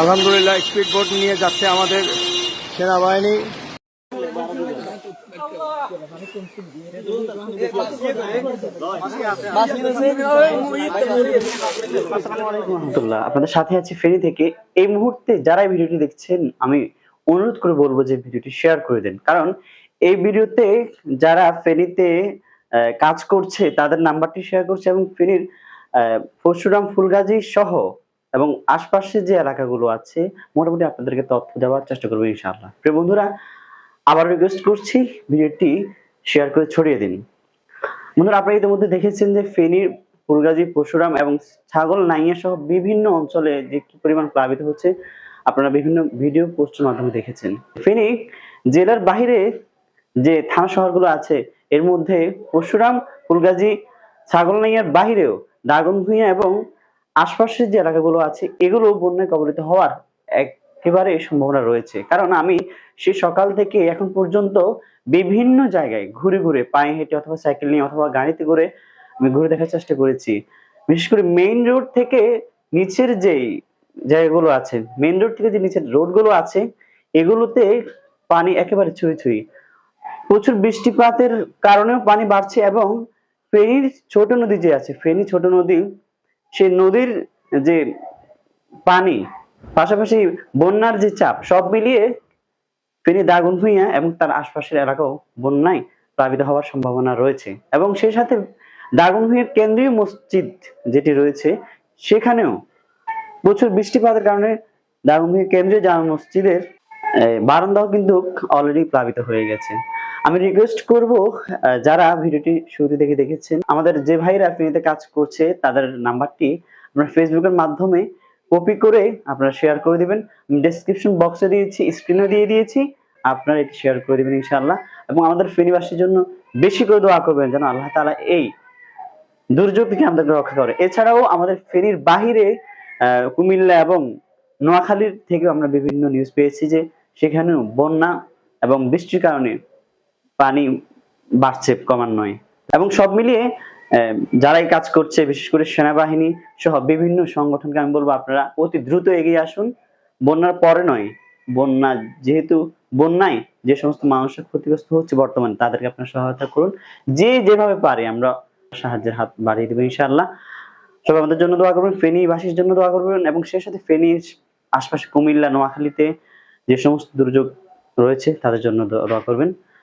আলহামদুলিল্লাহ speed boat নিয়ে যাচ্ছে আমাদের সেনাবাহিনী। আপনাদের সাথে আছি ফেনী থেকে। এই মুহূর্তে যারা ভিডিওটি দেখছেন, আমি অনুরোধ করে বলব যে ভিডিওটি শেয়ার করে দেন। কারণ এই ভিডিওতে যারা ফেনীতে কাজ করছে, তাদের নাম্বারটি শেয়ার করছে এবং ফেনীর পরশুরাম ফুলগাজী সহ এবং আশপাশে যে এলাকাগুলো আছে, মোটামুটি আপনাদেরকে তথ্য দেওয়ার চেষ্টা করব ইনশাআল্লাহ। প্রিয় বন্ধুরা, আবার রিকোয়েস্ট করছি ভিডিওটি শেয়ার করে ছড়িয়ে দিন। বন্ধুরা, আপনারা ইতিমধ্যে দেখেছেন যে ফেনীর ফুলগাজী, পরশুরাম এবং ছাগল, নাইয়া সহ বিভিন্ন অঞ্চলে যে কি পরিমাণ প্লাবিত হচ্ছে, আপনারা বিভিন্ন ভিডিও পোস্টের মাধ্যমে দেখেছেন। ফেনী জেলার বাহিরে যে থানা শহরগুলো আছে, এর মধ্যে পরশুরাম, ফুলগাজী, ছাগল, নাইয়ার বাহিরেও ভূঁইয়া এবং আশপাশের যে এলাকাগুলো আছে, এগুলো বন্যায় কবলিত হওয়ার একেবারে সম্ভাবনা রয়েছে। কারণ আমি সে সকাল থেকে এখন পর্যন্ত বিভিন্ন জায়গায় ঘুরে ঘুরে পায়ে হেঁটে অথবা সাইকেল নিয়ে অথবা গাড়িতে করে আমি ঘুরে দেখার চেষ্টা করেছি। বিশেষ করে মেইন রোড থেকে নিচের যেই জায়গাগুলো আছে, মেইন রোড থেকে যে নিচের রোডগুলো আছে, এগুলোতে পানি একেবারে ছুঁই ছুঁই। প্রচুর বৃষ্টিপাতের কারণেও পানি বাড়ছে এবং ফেনীর ছোট নদী যে আছে, ফেনী ছোট নদী সেই নদীর যে পানি, পাশাপাশি বন্যার যে চাপ, সব মিলিয়ে ফেনী দাগুন ভুঁইয়া এবং তার আশপাশের এলাকাও বন্যায় প্লাবিত হওয়ার সম্ভাবনা রয়েছে। এবং সেই সাথে দাগুন ভুঁইয়ের কেন্দ্রীয় মসজিদ যেটি রয়েছে, সেখানেও প্রচুর বৃষ্টিপাতের কারণে দাগুন ভুঁইয়ের কেন্দ্রীয় জামা মসজিদের বারান্দাও কিন্তু অলরেডি প্লাবিত হয়ে গেছে। আমি রিকোয়েস্ট করব যারা ভিডিওটি শুরু দেখে দেখেছেন, আমাদের যে ভাইরা ফ্রিতে কাজ করছে, তাদের নাম্বারটি আমরা ফেসবুকের মাধ্যমে কপি করে আপনারা শেয়ার করে দিবেন। ডেসক্রিপশন বক্সে দিয়েছি স্ক্রিনে দিয়ে দিয়েছি, আপনারা এটি শেয়ার করে দিবেন ইনশাআল্লাহ। এবং আমাদের ফেনীবাসীর জন্য বেশি করে দোয়া করবেন যেন আল্লাহ তাআলা এই দুর্যোগ থেকে আমাদেরকে রক্ষা করে। এছাড়াও আমাদের ফেনীর বাহিরে কুমিল্লা এবং নোয়াখালীর থেকে আমরা বিভিন্ন নিউজ পেয়েছি যে সেখানেও বন্যা এবং বৃষ্টির কারণে পানি বাড়ছে ক্রমান্বয়ে। এবং সব মিলিয়ে যারাই কাজ করছে, বিশেষ করে সেনাবাহিনী সহ বিভিন্ন সংগঠনকে আমি বলব আপনারা অতি দ্রুত এগিয়ে আসুন। বন্যার পরে নয়, বন্যা যেহেতু বন্যায় যে সমস্ত মানুষের ক্ষতিগ্রস্ত হচ্ছে বর্তমানে, তাদেরকে আপনারা সহায়তা করুন। যে যেভাবে পারে, আমরা সাহায্যের হাত বাড়িয়ে দেবো ইনশাআল্লাহ। সবাই আমাদের জন্য দোয়া করবেন ফেনীবাসীর জন্য দোয়া করবেন, এবং সেই সাথে ফেনীর আশপাশে কুমিল্লা, নোয়াখালীতে যে সমস্ত দুর্যোগ রয়েছে, তাদের জন্য দোয়া করবেন।